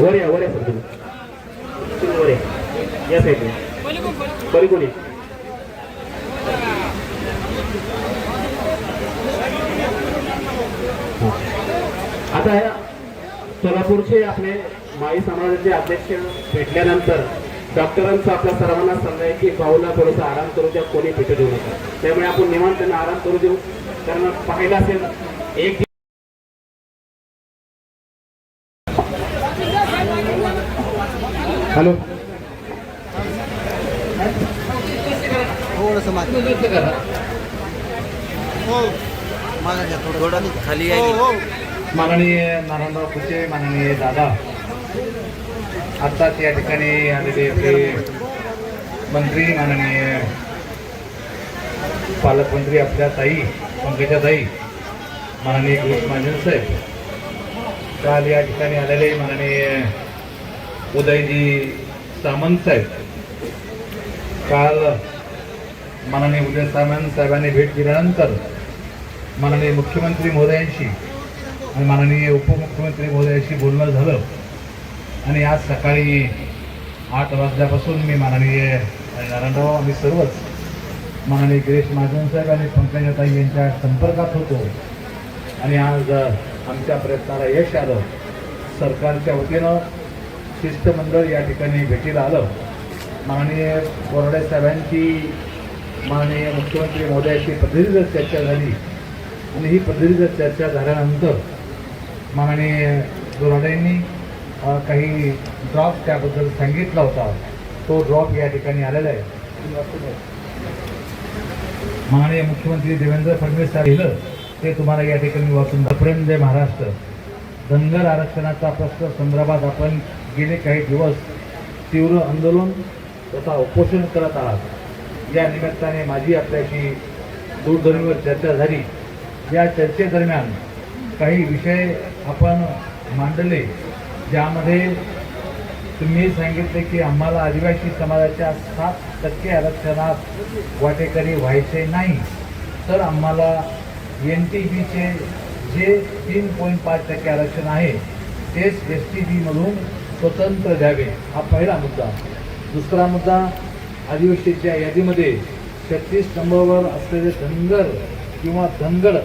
वर या वर या सर तुम्ही वर या. या साईडने पलीकडे. आता या सोलापूरचे आपले माई समाजाचे अध्यक्ष भेटल्यानंतर डॉक्टरांचा आपल्या सर्वांना सल्ला आहे की भाऊला थोडासा आराम करू द्या कोणी भेटू देऊ नका. त्यामुळे आपण निवांत त्यांना आराम करू देऊ. कारण पाहिलं असेल एक हॅलो. हो खाली हो, आहे माननीय नारायणराव कुचे माननीय दादा आत्ताच या ठिकाणी आलेले आपले मंत्री माननीय पालकमंत्री आपल्या ताई पंकजा ताई माननीय गिरीश महाजन साहेब. काल या ठिकाणी आलेले माननीय उदयजी सामंत साहेब. काल माननीय उदय सामंत साहेबांनी भेट दिल्यानंतर माननीय मुख्यमंत्री महोदयांशी आणि माननीय उपमुख्यमंत्री महोदयांशी बोलणं झालं. आणि आज सकाळी आठ वाजल्यापासून मी माननीय नारायणराव आम्ही सर्वच माननीय गिरीश महाजन साहेब आणि पंकजाताई यांच्या संपर्कात होतो. आणि आज आमच्या प्रयत्नाला यश आलं. सरकारच्या वतीनं शिष्टमंडळ या ठिकाणी भेटीला आलं. माननीय बोर्डे साहेबांची माननीय मुख्यमंत्री महोदयाशी पद्धतीनं चर्चा झाली आणि ही पद्धतीनं चर्चा झाल्यानंतर माननीय बोराडेंनी काही ड्रॉप त्याबद्दल सांगितला होता. तो ड्रॉप या ठिकाणी आलेला आहे. माननीय मुख्यमंत्री देवेंद्र फडणवीस साहेब लिहिलं ते तुम्हाला या ठिकाणी वाचून प्रेम जय महाराष्ट्र. धनगर आरक्षणाचा प्रश्न संदर्भात आपण गेले काही दिवस तीव्र आंदोलन तथा उपोषण करत आहात. या निमित्ताने माझी आपल्याशी दूरध्वनीवर चर्चा झाली. या चर्चेदरम्यान काही विषय आपण मांडले ज्यामध्ये तुम्ही सांगितले की आम्हाला आदिवासी समाजाच्या सात टक्के आरक्षणात वाटेकरी व्हायचे नाही. तर आम्हाला एन टी बीचे जे तीन पॉईंट पाच टक्के आरक्षण आहे तेच एस टी बीमधून स्वतंत्र द्यावे हा पहिला मुद्दा. दुसरा मुद्दा आदिवासीच्या यादीमध्ये छत्तीस नंबरवर असलेले धनगर किंवा धनगड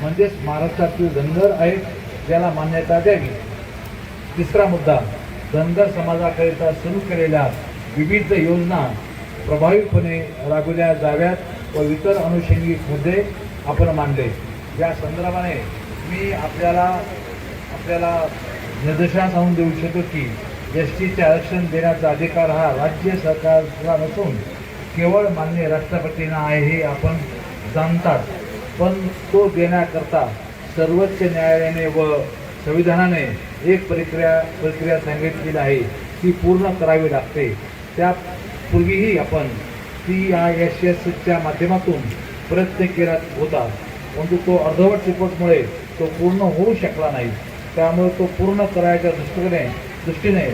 म्हणजेच महाराष्ट्रातील धनगर आहेत ज्याला मान्यता द्यावी. तिसरा मुद्दा धनगर समाजाकरिता सुरू केलेल्या विविध योजना प्रभावीपणे राबविल्या जाव्यात व इतर अनुषंगिक मुद्दे आपण मांडले. या संदर्भाने मी आपल्याला आपल्याला निर्देशना आणून देऊ इच्छितो की एस टीचे आरक्षण देण्याचा अधिकार हा राज्य सरकारला नसून केवळ मान्य राष्ट्रपतींना आहे हे आपण जाणतात. पण तो देण्याकरता सर्वोच्च न्यायालयाने व संविधानाने एक प्रक्रिया प्रक्रिया सांगितलेली आहे ती पूर्ण करावी लागते. त्यापूर्वीही आपण सी आय एस एसच्या माध्यमातून प्रयत्न केला होता. परंतु तो अर्धवट रिपोर्टमुळे तो पूर्ण होऊ शकला नाही. त्यामुळे तो पूर्ण करायच्या दृष्टीने दृष्टीने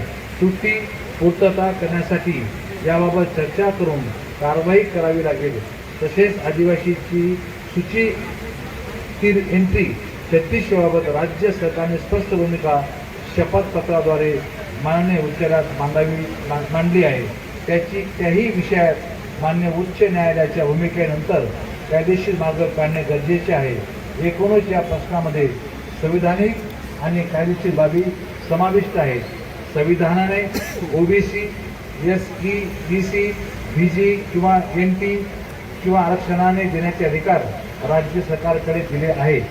सुट्टी पूर्तता करण्यासाठी याबाबत चर्चा करून कारवाई करावी लागेल. तसेच आदिवासीची सूची तील एंट्री छत्तीसशेबाबत राज्य सरकारने स्पष्ट भूमिका शपथपत्राद्वारे माननीय उच्चारात मांडावी मांडली आहे. त्याची त्याही विषयात मान्य उच्च न्यायालयाच्या भूमिकेनंतर कायदेशीर मार्ग काढणे गरजेचे आहे. एकूणच या प्रश्नामध्ये संविधानिक आणि कायदेशीर बाबी समाविष्ट आहेत. संविधानाने OBC S T B C V J किंवा एन टी किंवा आरक्षणाने देण्याचे अधिकार राज्य सरकारकडे दिले आहेत.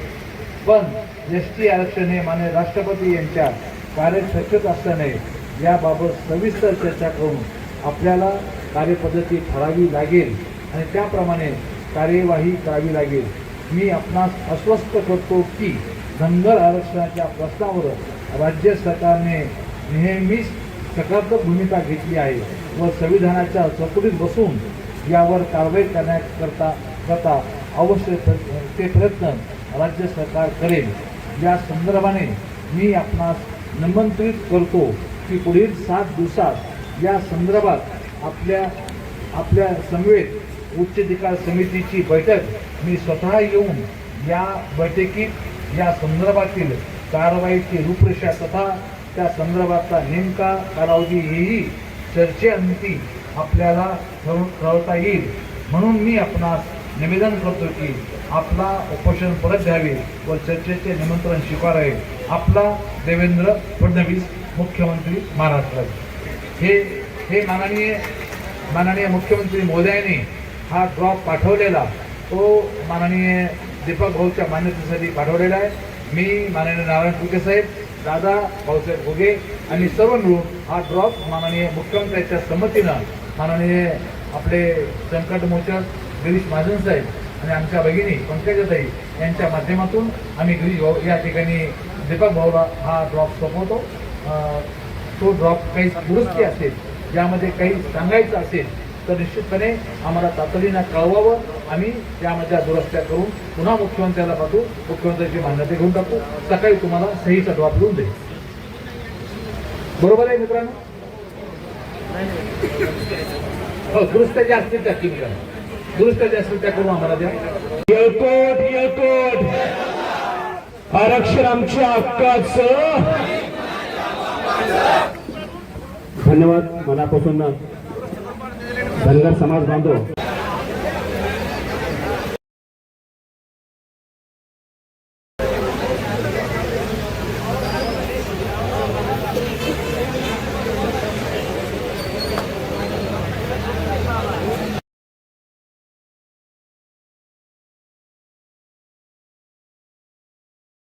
पण एस टी आरक्षण हे मान्य राष्ट्रपती यांच्या कार्यक्षेत्रात असल्याने याबाबत सविस्तर चर्चा करून आपल्याला कार्यपद्धती ठरावी लागेल आणि त्याप्रमाणे कार्यवाही करावी लागेल. मी आपणास अस्वस्थ करतो की धनगर आरक्षणाच्या प्रश्नावर राज्य सरकारने नेहमीच सकारात्मक भूमिका घेतली आहे व संविधानाच्या चौकटीत बसून यावर कारवाई करण्याकरता करता अवश्य ते प्रयत्न राज्य सरकार करेल. या संदर्भाने मी आपणास निमंत्रित करतो की पुढील सात दिवसात या संदर्भात आपल्या आपल्या समवेत उच्चाधिकार समितीची बैठक मी स्वतः येऊन या बैठकीत या संदर्भातील कारवाईची रूपरेषा तथा त्या संदर्भातला नेमका कालावधी हेही चर्चेअंती आपल्याला ठरव ठरवता येईल. म्हणून मी आपणास निवेदन करतो की आपला उपोषण परत घ्यावे व चर्चेचे निमंत्रण स्वीकारावे. आपला देवेंद्र फडणवीस मुख्यमंत्री महाराष्ट्राचे हे हे माननीय माननीय मुख्यमंत्री मोदयांनी हा ड्रॉप पाठवलेला. तो माननीय दीपक भाऊच्या मान्यतेसाठी पाठवलेला आहे. मी माननीय नारायण फुके साहेब दादा भाऊसाहेब घुगे आणि सर्व मिळून हा ड्रॉप माननीय मुख्यमंत्र्यांच्या संमतीनं माननीय आपले संकटमोचक गिरीश महाजन साहेब आणि आमच्या भगिनी पंकजाताई यांच्या माध्यमातून आम्ही गिरीश भाऊ या ठिकाणी दीपक भाऊला हा ड्रॉप सोपवतो. तो ड्रॉप काही दुरुस्ती असेल ज्यामध्ये काही सांगायचं असेल तर निश्चितपणे आम्हाला तातडीनं कळवावं. आम्ही त्यामध्ये दुरुस्त्या करून पुन्हा मुख्यमंत्र्याला पाठवू. मुख्यमंत्र्यांची मान्यता घेऊन टाकू. सकाळी तुम्हाला सहीचा ड्रॉप लिहून देईल बरोबर आहे मित्रांनो? हो दुरुस्त्या ज्या असतील त्या तुम्ही दुरुस्त्या ज्या असतील त्या करून आम्हाला द्या. येळकोट येळकोट आरक्षण आमच्या हक्काचं. धन्यवाद. मनापासून धनगर समाज बांधव